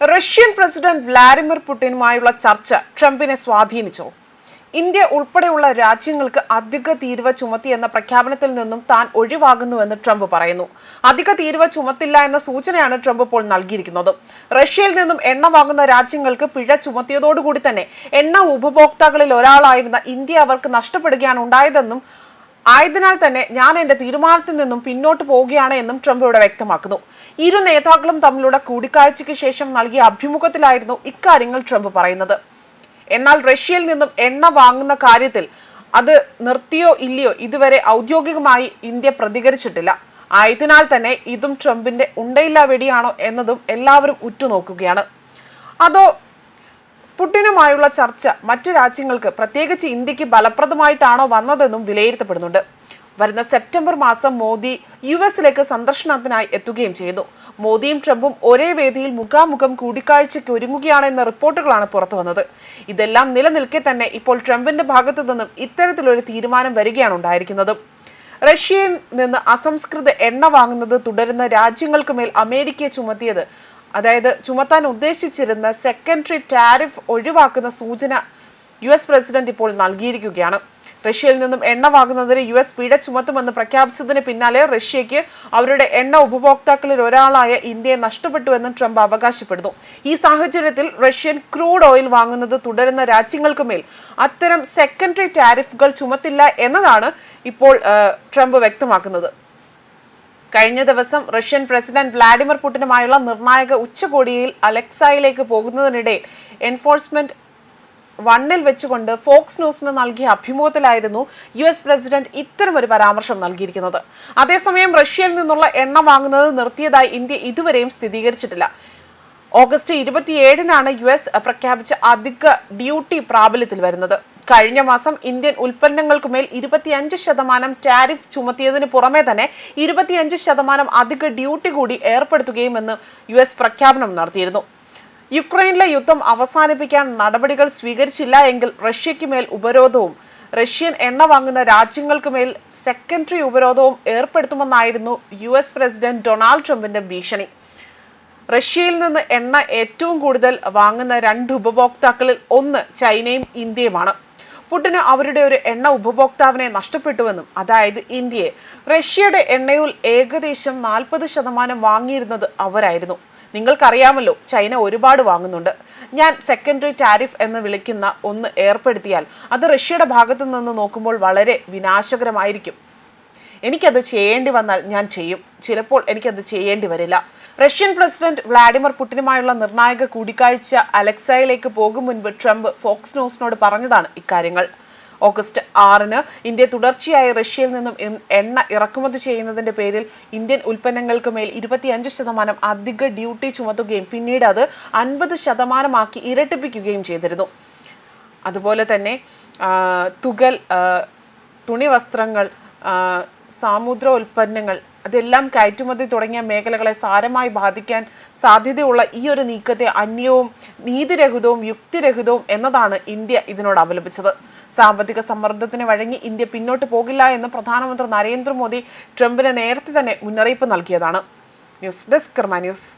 Russian president Vladimir പുടിനുമായുള്ള ചർച്ച ട്രംപിനെ സ്വാധീനിച്ചോ. India ഉൾപ്പെടെയുള്ള രാജ്യങ്ങൾക്ക് അധിക തീരുവ ചുമത്തി എന്ന പ്രഖ്യാപനത്തിൽ നിന്നും താൻ ഒഴിവാകുന്നുവെന്ന് ട്രംപ് പറയുന്നു. അധിക തീരുവ ചുമത്തില്ല എന്ന സൂചനയാണ് ട്രംപ് ഇപ്പോൾ നൽകിയിരിക്കുന്നത്. റഷ്യയിൽ നിന്നും എണ്ണ വാങ്ങുന്ന രാജ്യങ്ങൾക്ക് പിഴ ചുമത്തിയതോടുകൂടി തന്നെ എണ്ണ ഉപഭോക്താക്കളിൽ ഒരാളായിരുന്ന ഇന്ത്യ അവർക്ക് നഷ്ടപ്പെടുകയാണ് ഉണ്ടായതെന്നും ആയതിനാൽ തന്നെ ഞാൻ എന്റെ തീരുമാനത്തിൽ നിന്നും പിന്നോട്ട് പോവുകയാണ് എന്നും ട്രംപ് ഇവിടെ വ്യക്തമാക്കുന്നു. ഇരു നേതാക്കളും തമ്മിലുള്ള കൂടിക്കാഴ്ചയ്ക്ക് ശേഷം നൽകിയ അഭിമുഖത്തിലായിരുന്നു ഇക്കാര്യങ്ങൾ ട്രംപ് പറയുന്നത്. എന്നാൽ റഷ്യയിൽ നിന്നും എണ്ണ വാങ്ങുന്ന കാര്യത്തിൽ അത് നിർത്തിയോ ഇല്ലയോ ഇതുവരെ ഔദ്യോഗികമായി ഇന്ത്യ പ്രതികരിച്ചിട്ടില്ല. ആയതിനാൽ തന്നെ ഇതും ട്രംപിന്റെ ഉണ്ടയില്ല വെടിയാണോ എന്നതും എല്ലാവരും ഉറ്റുനോക്കുകയാണ്. അതോ പുടിനുമായുള്ള ചർച്ച മറ്റു രാജ്യങ്ങൾക്ക് പ്രത്യേകിച്ച് ഇന്ത്യയ്ക്ക് ഫലപ്രദമായിട്ടാണോ വന്നതെന്നും വിലയിരുത്തപ്പെടുന്നുണ്ട്. വരുന്ന സെപ്റ്റംബർ മാസം മോദി യു എസിലേക്ക് സന്ദർശനത്തിനായി എത്തുകയും ചെയ്തു മോദിയും ട്രംപും ഒരേ വേദിയിൽ മുഖാമുഖം കൂടിക്കാഴ്ചയ്ക്ക് ഒരുങ്ങുകയാണെന്ന റിപ്പോർട്ടുകളാണ് പുറത്തു വന്നത്. ഇതെല്ലാം നിലനിൽക്കെ തന്നെ ഇപ്പോൾ ട്രംപിന്റെ ഭാഗത്തു നിന്നും ഇത്തരത്തിലൊരു തീരുമാനം വരികയാണ് ഉണ്ടായിരിക്കുന്നത്. റഷ്യയിൽ നിന്ന് അസംസ്കൃത എണ്ണ വാങ്ങുന്നത് തുടരുന്ന രാജ്യങ്ങൾക്ക് മേൽ അമേരിക്കയെ ചുമത്തിയത് അതായത് ചുമത്താൻ ഉദ്ദേശിച്ചിരുന്ന സെക്കൻഡറി ടാരിഫ് ഒഴിവാക്കുന്ന സൂചന യു എസ് പ്രസിഡന്റ് ഇപ്പോൾ നൽകിയിരിക്കുകയാണ്. റഷ്യയിൽ നിന്നും എണ്ണ വാങ്ങുന്നതിന് യു എസ് പിഴ ചുമത്തുമെന്ന് പ്രഖ്യാപിച്ചതിന് പിന്നാലെ റഷ്യയ്ക്ക് അവരുടെ എണ്ണ ഉപഭോക്താക്കളിൽ ഒരാളായ ഇന്ത്യയെ നഷ്ടപ്പെട്ടുവെന്നും ട്രംപ് അവകാശപ്പെടുന്നു. ഈ സാഹചര്യത്തിൽ റഷ്യൻ ക്രൂഡ് ഓയിൽ വാങ്ങുന്നത് തുടരുന്ന രാജ്യങ്ങൾക്ക് മേൽ അത്തരം സെക്കൻഡറി ടാരിഫുകൾ ചുമത്തില്ല എന്നതാണ് ഇപ്പോൾ ട്രംപ് വ്യക്തമാക്കുന്നത്. കഴിഞ്ഞ ദിവസം റഷ്യൻ പ്രസിഡന്റ് വ്ളാഡിമിർ പുടിനുമായുള്ള നിർണായക ഉച്ചകോടിയിൽ അലക്സായിലേക്ക് പോകുന്നതിനിടെ എൻഫോഴ്സ്മെന്റ് വണ്ണിൽ വെച്ചുകൊണ്ട് ഫോക്സ് ന്യൂസിന് നൽകിയ അഭിമുഖത്തിലായിരുന്നു യു എസ് പ്രസിഡന്റ് ഇത്തരമൊരു പരാമർശം നൽകിയിരിക്കുന്നത്. അതേസമയം റഷ്യയിൽ നിന്നുള്ള എണ്ണ വാങ്ങുന്നത് നിർത്തിയതായി ഇന്ത്യ ഇതുവരെയും സ്ഥിരീകരിച്ചിട്ടില്ല. ഓഗസ്റ്റ് ഇരുപത്തിയേഴിനാണ് യു എസ് പ്രഖ്യാപിച്ച അധിക ഡ്യൂട്ടി പ്രാബല്യത്തിൽ വരുന്നത്. കഴിഞ്ഞ മാസം ഇന്ത്യൻ ഉൽപ്പന്നങ്ങൾക്ക് മേൽ ഇരുപത്തിയഞ്ച് ശതമാനം ടാരിഫ് ചുമത്തിയതിന് പുറമെ തന്നെ ഇരുപത്തിയഞ്ച് ശതമാനം അധിക ഡ്യൂട്ടി കൂടി ഏർപ്പെടുത്തുകയുമെന്ന് യു എസ് പ്രഖ്യാപനം നടത്തിയിരുന്നു. യുക്രൈനിലെ യുദ്ധം അവസാനിപ്പിക്കാൻ നടപടികൾ സ്വീകരിച്ചില്ല എങ്കിൽ റഷ്യയ്ക്ക് മേൽ ഉപരോധവും റഷ്യൻ എണ്ണ വാങ്ങുന്ന രാജ്യങ്ങൾക്ക് മേൽ സെക്കൻഡറി ഉപരോധവും ഏർപ്പെടുത്തുമെന്നായിരുന്നു യു എസ് പ്രസിഡന്റ് ഡൊണാൾഡ് ട്രംപിന്റെ ഭീഷണി. റഷ്യയിൽ നിന്ന് എണ്ണ ഏറ്റവും കൂടുതൽ വാങ്ങുന്ന രണ്ട് ഉപഭോക്താക്കളിൽ ഒന്ന് ചൈനയും ഇന്ത്യയുമാണ്. പുടിന് അവരുടെ ഒരു എണ്ണ ഉപഭോക്താവിനെ നഷ്ടപ്പെട്ടുവെന്നും അതായത് ഇന്ത്യയെ. റഷ്യയുടെ എണ്ണയിൽ ഏകദേശം നാൽപ്പത് ശതമാനം വാങ്ങിയിരുന്നത് അവരായിരുന്നു. നിങ്ങൾക്കറിയാമല്ലോ ചൈന ഒരുപാട് വാങ്ങുന്നുണ്ട്. ഞാൻ സെക്കൻഡറി ടാരിഫ് എന്ന് വിളിക്കുന്ന ഒന്ന് ഏർപ്പെടുത്തിയാൽ അത് റഷ്യയുടെ ഭാഗത്തു നിന്ന് നോക്കുമ്പോൾ വളരെ വിനാശകരമായിരിക്കും. എനിക്കത് ചെയ്യേണ്ടി വന്നാൽ ഞാൻ ചെയ്യും. ചിലപ്പോൾ എനിക്കത് ചെയ്യേണ്ടി വരില്ല. റഷ്യൻ പ്രസിഡന്റ് വ്ളാഡിമിർ പുടിനുമായുള്ള നിർണായക കൂടിക്കാഴ്ച അലക്സയിലേക്ക് പോകും മുൻപ് ട്രംപ് ഫോക്സ് ന്യൂസിനോട് പറഞ്ഞതാണ് ഇക്കാര്യങ്ങൾ. ഓഗസ്റ്റ് ആറിന് ഇന്ത്യ തുടർച്ചയായി റഷ്യയിൽ നിന്നും എണ്ണ ഇറക്കുമതി ചെയ്യുന്നതിന്റെ പേരിൽ ഇന്ത്യൻ ഉൽപ്പന്നങ്ങൾക്ക് മേൽ ഇരുപത്തിയഞ്ച് ശതമാനം അധിക ഡ്യൂട്ടി ചുമത്തുകയും പിന്നീട് അത് അൻപത് ശതമാനമാക്കി ഇരട്ടിപ്പിക്കുകയും ചെയ്തിരുന്നു. അതുപോലെ തന്നെ തുകൽ തുണി വസ്ത്രങ്ങൾ സാമുദ്ര ഉൽപ്പന്നങ്ങൾ അതെല്ലാം കയറ്റുമതി തുടങ്ങിയ മേഖലകളെ സാരമായി ബാധിക്കാൻ സാധ്യതയുള്ള ഈ ഒരു നീക്കത്തെ അന്യവും നീതിരഹിതവും യുക്തിരഹിതവും എന്നതാണ് ഇന്ത്യ ഇതിനോട് അപലപിച്ചത് സാമ്പത്തിക സമ്മർദ്ദത്തിന് വഴങ്ങി ഇന്ത്യ പിന്നോട്ട് പോകില്ല എന്ന് പ്രധാനമന്ത്രി നരേന്ദ്രമോദി ട്രംപിന് നേരത്തെ തന്നെ മുന്നറിയിപ്പ് നൽകിയതാണ്. News desk Karma news.